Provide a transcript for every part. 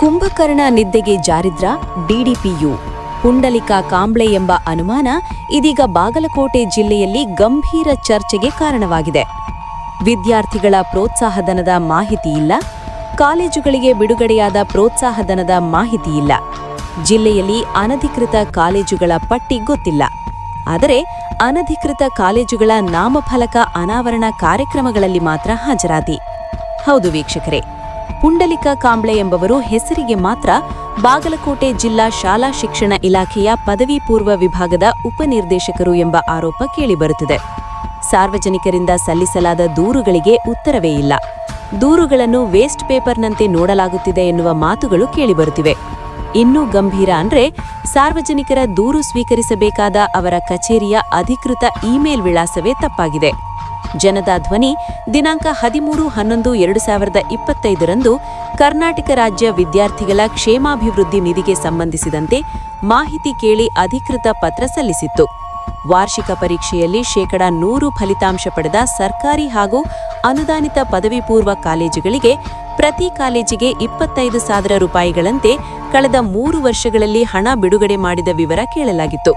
ಕುಂಭಕರ್ಣ ನಿದ್ದೆಗೆ ಜಾರಿದ್ರ ಡಿಡಿಪಿಯು. ಪುಂಡಲಿಕಾ ಕಾಂಬ್ಳೆ ಎಂಬ ಅನುಮಾನ ಇದೀಗ ಬಾಗಲಕೋಟೆ ಜಿಲ್ಲೆಯಲ್ಲಿ ಗಂಭೀರ ಚರ್ಚೆಗೆ ಕಾರಣವಾಗಿದೆ. ವಿದ್ಯಾರ್ಥಿಗಳ ಪ್ರೋತ್ಸಾಹಧನದ ಮಾಹಿತಿ ಇಲ್ಲ. ಕಾಲೇಜುಗಳಿಗೆ ಬಿಡುಗಡೆಯಾದ ಪ್ರೋತ್ಸಾಹಧನದ ಮಾಹಿತಿ ಇಲ್ಲ. ಜಿಲ್ಲೆಯಲ್ಲಿ ಅನಧಿಕೃತ ಕಾಲೇಜುಗಳ ಪಟ್ಟಿ ಗೊತ್ತಿಲ್ಲ. ಆದರೆ ಅನಧಿಕೃತ ಕಾಲೇಜುಗಳ ನಾಮಫಲಕ ಅನಾವರಣ ಕಾರ್ಯಕ್ರಮಗಳಲ್ಲಿ ಮಾತ್ರ ಹಾಜರಾತಿ. ಹೌದು ವೀಕ್ಷಕರೇ ಪುಂಡಲಿಕ ಕಾಂಬ್ಳೆ ಎಂಬವರು ಹೆಸರಿಗೆ ಮಾತ್ರ ಬಾಗಲಕೋಟೆ ಜಿಲ್ಲಾ ಶಾಲಾ ಶಿಕ್ಷಣ ಇಲಾಖೆಯ ಪದವಿ ಪೂರ್ವ ವಿಭಾಗದ ಉಪನಿರ್ದೇಶಕರು ಎಂಬ ಆರೋಪ ಕೇಳಿಬರುತ್ತಿದೆ. ಸಾರ್ವಜನಿಕರಿಂದ ಸಲ್ಲಿಸಲಾದ ದೂರುಗಳಿಗೆ ಉತ್ತರವೇ ಇಲ್ಲ. ದೂರುಗಳನ್ನು ವೇಸ್ಟ್ ಪೇಪರ್ನಂತೆ ನೋಡಲಾಗುತ್ತಿದೆ ಎನ್ನುವ ಮಾತುಗಳು ಕೇಳಿಬರುತ್ತಿವೆ. ಇನ್ನೂ ಗಂಭೀರ ಅಂದ್ರೆ ಸಾರ್ವಜನಿಕರ ದೂರು ಸ್ವೀಕರಿಸಬೇಕಾದ ಅವರ ಕಚೇರಿಯ ಅಧಿಕೃತ ಇಮೇಲ್ ವಿಳಾಸವೇ ತಪ್ಪಾಗಿದೆ. ಜನತಾ ಧ್ವನಿ ದಿನಾಂಕ ಹದಿಮೂರು, ಹನ್ನೊಂದು, ಎರಡು ಸಾವಿರದ ಇಪ್ಪತ್ತೈದರಂದು ಕರ್ನಾಟಕ ರಾಜ್ಯ ವಿದ್ಯಾರ್ಥಿಗಳ ಕ್ಷೇಮಾಭಿವೃದ್ಧಿ ನಿಧಿಗೆ ಸಂಬಂಧಿಸಿದಂತೆ ಮಾಹಿತಿ ಕೇಳಿ ಅಧಿಕೃತ ಪತ್ರ ಸಲ್ಲಿಸಿತ್ತು. ವಾರ್ಷಿಕ ಪರೀಕ್ಷೆಯಲ್ಲಿ ಶೇಕಡ ನೂರು ಫಲಿತಾಂಶ ಪಡೆದ ಸರ್ಕಾರಿ ಹಾಗೂ ಅನುದಾನಿತ ಪದವಿ ಪೂರ್ವ ಕಾಲೇಜುಗಳಿಗೆ ಪ್ರತಿ ಕಾಲೇಜಿಗೆ ಇಪ್ಪತ್ತೈದು ಸಾವಿರ ರೂಪಾಯಿಗಳಂತೆ ಕಳೆದ ಮೂರು ವರ್ಷಗಳಲ್ಲಿ ಹಣ ಬಿಡುಗಡೆ ಮಾಡಿದ ವಿವರ ಕೇಳಲಾಗಿತ್ತು.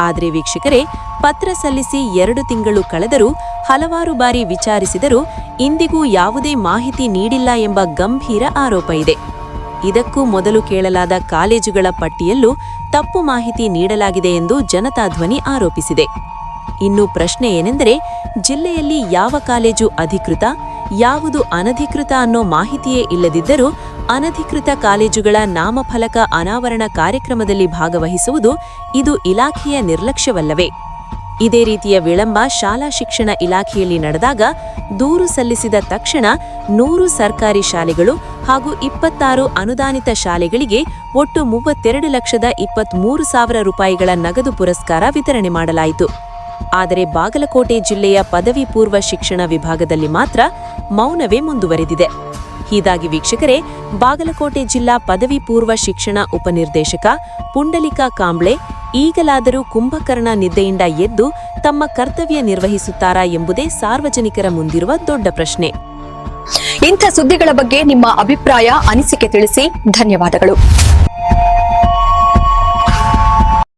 ಆದರೆ ವೀಕ್ಷಕರೇ, ಪತ್ರ ಸಲ್ಲಿಸಿ ಎರಡು ತಿಂಗಳು ಕಳೆದರೂ ಹಲವಾರು ಬಾರಿ ವಿಚಾರಿಸಿದರೂ ಇಂದಿಗೂ ಯಾವುದೇ ಮಾಹಿತಿ ನೀಡಿಲ್ಲ ಎಂಬ ಗಂಭೀರ ಆರೋಪ ಇದೆ. ಇದಕ್ಕೂ ಮೊದಲು ಕೇಳಲಾದ ಕಾಲೇಜುಗಳ ಪಟ್ಟಿಯಲ್ಲೂ ತಪ್ಪು ಮಾಹಿತಿ ನೀಡಲಾಗಿದೆ ಎಂದು ಜನತಾ ಧ್ವನಿ ಆರೋಪಿಸಿದೆ. ಇನ್ನು ಪ್ರಶ್ನೆ ಏನೆಂದರೆ, ಜಿಲ್ಲೆಯಲ್ಲಿ ಯಾವ ಕಾಲೇಜು ಅಧಿಕೃತ, ಯಾವುದು ಅನಧಿಕೃತ ಅನ್ನೋ ಮಾಹಿತಿಯೇ ಇಲ್ಲದಿದ್ದರೂ ಅನಧಿಕೃತ ಕಾಲೇಜುಗಳ ನಾಮಫಲಕ ಅನಾವರಣ ಕಾರ್ಯಕ್ರಮದಲ್ಲಿ ಭಾಗವಹಿಸುವುದು ಇದು ಇಲಾಖೆಯ ನಿರ್ಲಕ್ಷ್ಯವಲ್ಲವೇ? ಇದೇ ರೀತಿಯ ವಿಳಂಬ ಶಾಲಾ ಶಿಕ್ಷಣ ಇಲಾಖೆಯಲ್ಲಿ ನಡೆದಾಗ ದೂರು ಸಲ್ಲಿಸಿದ ತಕ್ಷಣ ನೂರು ಸರ್ಕಾರಿ ಶಾಲೆಗಳು ಹಾಗೂ ಇಪ್ಪತ್ತಾರು ಅನುದಾನಿತ ಶಾಲೆಗಳಿಗೆ ಒಟ್ಟು ಮೂವತ್ತೆರಡು ಲಕ್ಷದ ಇಪ್ಪತ್ಮೂರು ಸಾವಿರ ರೂಪಾಯಿಗಳ ನಗದು ಪುರಸ್ಕಾರ ವಿತರಣೆ ಮಾಡಲಾಯಿತು. ಆದರೆ ಬಾಗಲಕೋಟೆ ಜಿಲ್ಲೆಯ ಪದವಿ ಪೂರ್ವ ಶಿಕ್ಷಣ ವಿಭಾಗದಲ್ಲಿ ಮಾತ್ರ ಮೌನವೇ ಮುಂದುವರೆದಿದೆ. ಹೀಗಾಗಿ ವೀಕ್ಷಕರೇ, ಬಾಗಲಕೋಟೆ ಜಿಲ್ಲಾ ಪದವಿ ಪೂರ್ವ ಶಿಕ್ಷಣ ಉಪನಿರ್ದೇಶಕ ಪುಂಡಲಿಕಾ ಕಾಂಬ್ಳೆ ಈಗಲಾದರೂ ಕುಂಭಕರ್ಣ ನಿದ್ದೆಯಿಂದ ಎದ್ದು ತಮ್ಮ ಕರ್ತವ್ಯ ನಿರ್ವಹಿಸುತ್ತಾರಾ ಎಂಬುದೇ ಸಾರ್ವಜನಿಕರ ಮುಂದಿರುವ ದೊಡ್ಡ ಪ್ರಶ್ನೆ. ಇಂಥ ಸುದ್ದಿಗಳ ಬಗ್ಗೆ ನಿಮ್ಮ ಅಭಿಪ್ರಾಯ ಅನಿಸಿಕೆ ತಿಳಿಸಿ. ಧನ್ಯವಾದಗಳು.